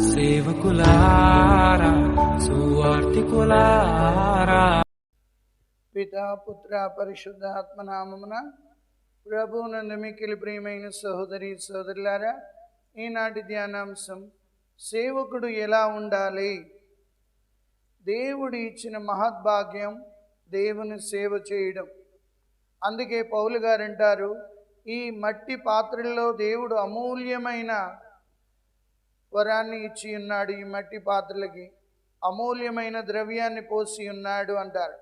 సేవకులారా సువార్తికులారా పితా పుత్ర పరిశుద్ధాత్మ నామమున ప్రభువునందు మిక్కిలి ప్రియమైన సహోదరి సోదరులారా ఈనాటి ధ్యానాంశం సేవకుడు ఎలా ఉండాలి? దేవుడు ఇచ్చిన మహద్భాగ్యం దేవుని సేవ చేయడం. అందుకే పౌలు గారు అంటారు ఈ మట్టి పాత్రల్లో దేవుడు అమూల్యమైన వరాన్ని ఇచ్చి ఉన్నాడు ఈ మట్టి పాత్రలకి. అమూల్యమైన ద్రవ్యాన్ని పోసి ఉన్నాడు అంటారు.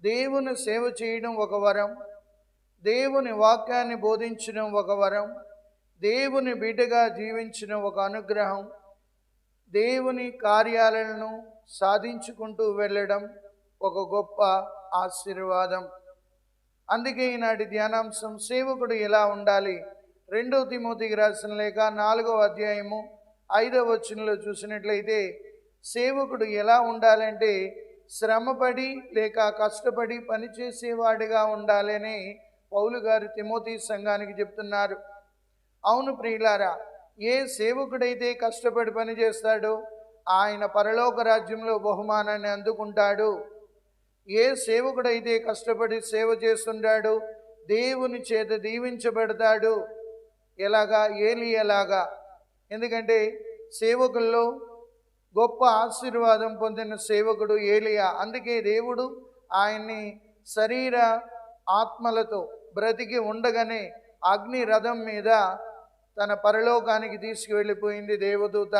దేవుని సేవ చేయడం ఒక వరం దేవుని వాక్యాన్ని బోధించడం ఒక వరం దేవుని బిడ్డగా జీవించడం ఒక అనుగ్రహం దేవుని కార్యాలను సాధించుకుంటూ వెళ్ళడం ఒక గొప్ప ఆశీర్వాదం. అందుకే ఈనాటి ధ్యానాంశం సేవకుడు ఎలా ఉండాలి? రెండో తిమోతికి రాసిన లేక నాలుగో అధ్యాయము ఐదవ వచనంలో చూసినట్లయితే సేవకుడు ఎలా ఉండాలంటే శ్రమపడి లేక కష్టపడి పనిచేసేవాడిగా ఉండాలని పౌలు గారు తిమోతి సంఘానికి చెప్తున్నారు. అవును ప్రియులారా ఏ సేవకుడైతే కష్టపడి పని చేస్తాడో ఆయన పరలోక రాజ్యంలో బహుమానాన్ని అందుకుంటాడు. ఏ సేవకుడైతే కష్టపడి సేవ చేస్తుంటాడు దేవుని చేత దీవించబడతాడు. ఎలాగా? ఏలి ఎలాగా ఎందుకంటే సేవకుల్లో గొప్ప ఆశీర్వాదం పొందిన సేవకుడు ఏలియా. అందుకే దేవుడు ఆయన్ని శరీర ఆత్మలతో బ్రతికి ఉండగానే అగ్ని రథం మీద తన పరలోకానికి తీసుకువెళ్ళిపోయింది దేవదూత.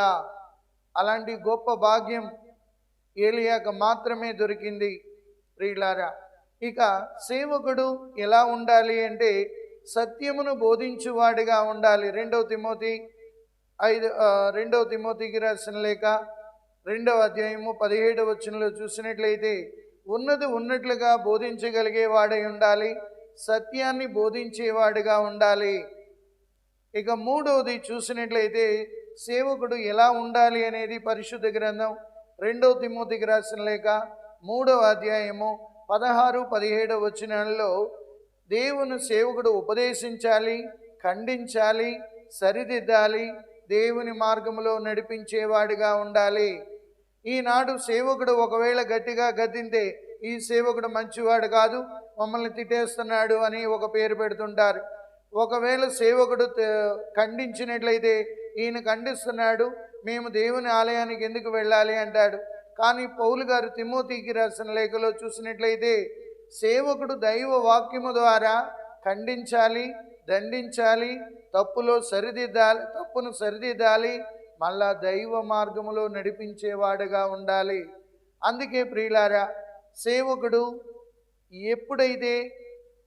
అలాంటి గొప్ప భాగ్యం ఏలియాకు మాత్రమే దొరికింది ప్రియులారా. ఇక సేవకుడు ఎలా ఉండాలి అంటే సత్యమును బోధించువాడిగా ఉండాలి. రెండవ తిమోతి ఐదు రెండవ తిమోతికి రాసిన లేక రెండవ అధ్యాయము పదిహేడవ వచనంలో చూసినట్లయితే ఉన్నది ఉన్నట్లుగా బోధించగలిగే వాడై ఉండాలి సత్యాన్ని బోధించేవాడిగా ఉండాలి. ఇక మూడవది చూసినట్లయితే సేవకుడు ఎలా ఉండాలి అనేది పరిశుద్ధ గ్రంథం రెండవ తిమోతికి రాసిన లేక మూడవ అధ్యాయము పదహారు పదిహేడవ వచనాల్లో దేవుని సేవకుడు ఉపదేశించాలి ఖండించాలి సరిదిద్దాలి దేవుని మార్గంలో నడిపించేవాడిగా ఉండాలి. ఈనాడు సేవకుడు ఒకవేళ గట్టిగా గద్దింతే ఈ సేవకుడు మంచివాడు కాదు మమ్మల్ని తిట్టేస్తున్నాడు అని ఒక పేరు పెడుతుంటారు. ఒకవేళ సేవకుడు ఖండించినట్లయితే ఈయన ఖండిస్తున్నాడు మేము దేవుని ఆలయానికి ఎందుకు వెళ్ళాలి అంటాడు. కానీ పౌలు గారు తిమోతికి రాసిన లేఖలో చూసినట్లయితే సేవకుడు దైవ వాక్యము ద్వారా ఖండించాలి దండించాలి తప్పులో సరిదిద్దాలి తప్పును సరిదిద్దాలి మళ్ళా దైవ మార్గములో నడిపించేవాడుగా ఉండాలి. అందుకే ప్రియులారా సేవకుడు ఎప్పుడైతే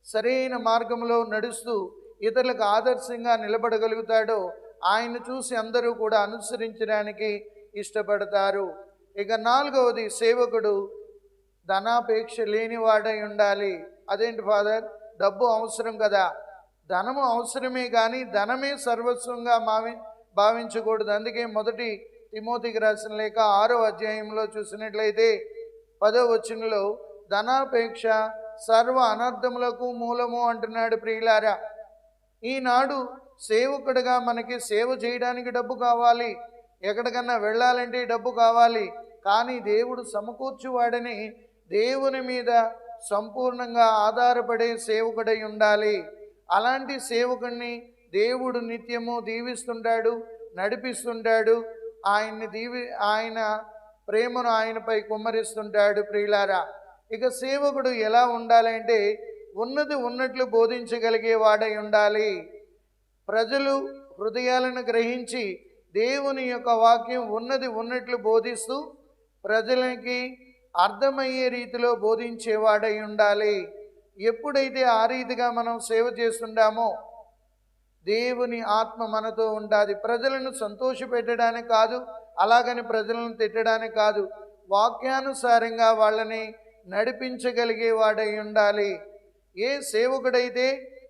సరైన మార్గంలో నడుస్తూ ఇతరులకు ఆదర్శంగా నిలబడగలుగుతాడో ఆయన చూసి అందరూ కూడా అనుసరించడానికి ఇష్టపడతారు. ఇక నాలుగవది సేవకుడు ధనాపేక్ష లేనివాడై ఉండాలి. అదేంటి ఫాదర్? డబ్బు అవసరం కదా. ధనము అవసరమే కానీ ధనమే సర్వస్వంగా భావి భావించకూడదు. అందుకే మొదటి తిమోతికి రాసిన లేక ఆరో అధ్యాయంలో చూసినట్లయితే పదో వచనంలో ధనాపేక్ష సర్వ అనర్థములకు మూలము అంటున్నాడు ప్రియులారా. ఈనాడు సేవకుడిగా మనకి సేవ చేయడానికి డబ్బు కావాలి. ఎక్కడికన్నా వెళ్ళాలంటే డబ్బు కావాలి. కానీ దేవుడు సమకూర్చువాడని దేవుని మీద సంపూర్ణంగా ఆధారపడే సేవకుడై ఉండాలి. అలాంటి సేవకుణ్ణి దేవుడు నిత్యము దీవిస్తుంటాడు నడిపిస్తుంటాడు. ఆయన్ని దీవి ఆయన ప్రేమను ఆయనపై కుమ్మరిస్తుంటాడు ప్రియులారా. ఇక సేవకుడు ఎలా ఉండాలంటే ఉన్నది ఉన్నట్లు బోధించగలిగే వాడై ఉండాలి. ప్రజలు హృదయాలను గ్రహించి దేవుని యొక్క వాక్యం ఉన్నది ఉన్నట్లు బోధిస్తూ ప్రజలకి అర్థమయ్యే రీతిలో బోధించేవాడై ఉండాలి. ఎప్పుడైతే ఆ రీతిగా మనం సేవ చేస్తుండామో దేవుని ఆత్మ మనతో ఉండాలి ప్రజలను సంతోషపెట్టడానికి కాదు అలాగని ప్రజలను తిట్టడానికి కాదు. వాక్యానుసారంగా వాళ్ళని నడిపించగలిగే వాడై ఉండాలి. ఏ సేవకుడైతే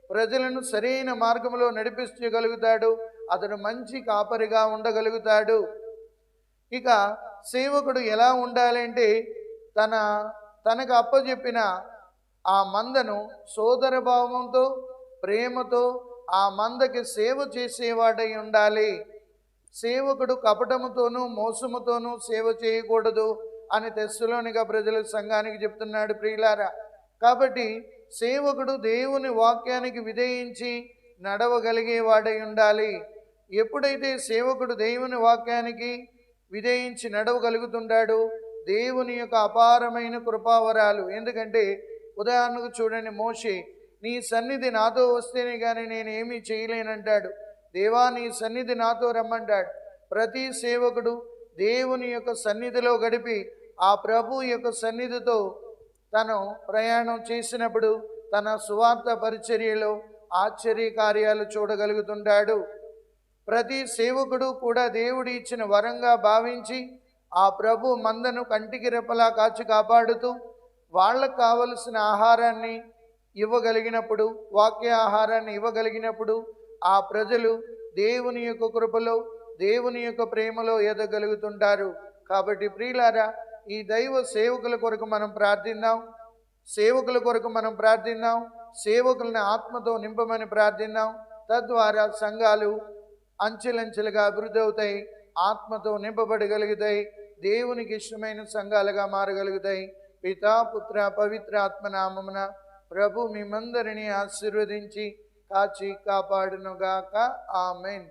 ప్రజలను సరైన మార్గంలో నడిపించగలుగుతాడు అతడు మంచి కాపరిగా ఉండగలుగుతాడు. ఇక సేవకుడు ఎలా ఉండాలంటే తన తనకు అప్పచెప్పిన ఆ మందను సోదర భావంతో ప్రేమతో ఆ మందకి సేవ చేసేవాడై ఉండాలి. సేవకుడు కపటముతోనూ మోసముతోనూ సేవ చేయకూడదు అని తెస్సులోనిగా ప్రజల సంఘానికి చెప్తున్నాడు ప్రియులారా. కాబట్టి సేవకుడు దేవుని వాక్యానికి విధేయించి నడవగలిగే వాడై ఉండాలి. ఎప్పుడైతే సేవకుడు దేవుని వాక్యానికి విధేయించి నడవగలుగుతుంటాడు దేవుని యొక్క అపారమైన కృపావరాలు. ఎందుకంటే ఉదాహరణకు చూడండి మోషే నీ సన్నిధి నాతో వస్తేనే కానీ నేను ఏమీ చేయలేనంటాడు. దేవా నీ సన్నిధి నాతో రమ్మంటాడు. ప్రతి సేవకుడు దేవుని యొక్క సన్నిధిలో గడిపి ఆ ప్రభు యొక్క సన్నిధితో తను ప్రయాణం చేసినప్పుడు తన సువార్త పరిచర్యలో ఆశ్చర్య కార్యాలు చూడగలుగుతుంటాడు. ప్రతి సేవకుడు కూడా దేవుడు ఇచ్చిన వరంగా భావించి ఆ ప్రభు మందను కంటికి రెప్పలా కాచి కాపాడుతూ వాళ్ళకు కావలసిన ఆహారాన్ని ఇవ్వగలిగినప్పుడు వాక్య ఆహారాన్ని ఇవ్వగలిగినప్పుడు ఆ ప్రజలు దేవుని యొక్క కృపలో దేవుని యొక్క ప్రేమలో ఎదగలుగుతుంటారు. కాబట్టి ప్రియులారా ఈ దైవ సేవకుల కొరకు మనం ప్రార్థిద్దాం సేవకుల కొరకు మనం ప్రార్థిద్దాం సేవకులను ఆత్మతో నింపమని ప్రార్థిద్దాం తద్వారా సంఘాలు అంచెలంచెలుగా అభివృద్ధి అవుతాయి ఆత్మతో నింపబడగలుగుతాయి. దేవునికి ఇష్టమైన సంఘాలుగా మారగలుగుతాయి. పితా పుత్ర పవిత్ర ఆత్మనామమున ప్రభు మిమ్మందరిని ఆశీర్వదించి కాచి కాపాడునుగాక. ఆమెన్.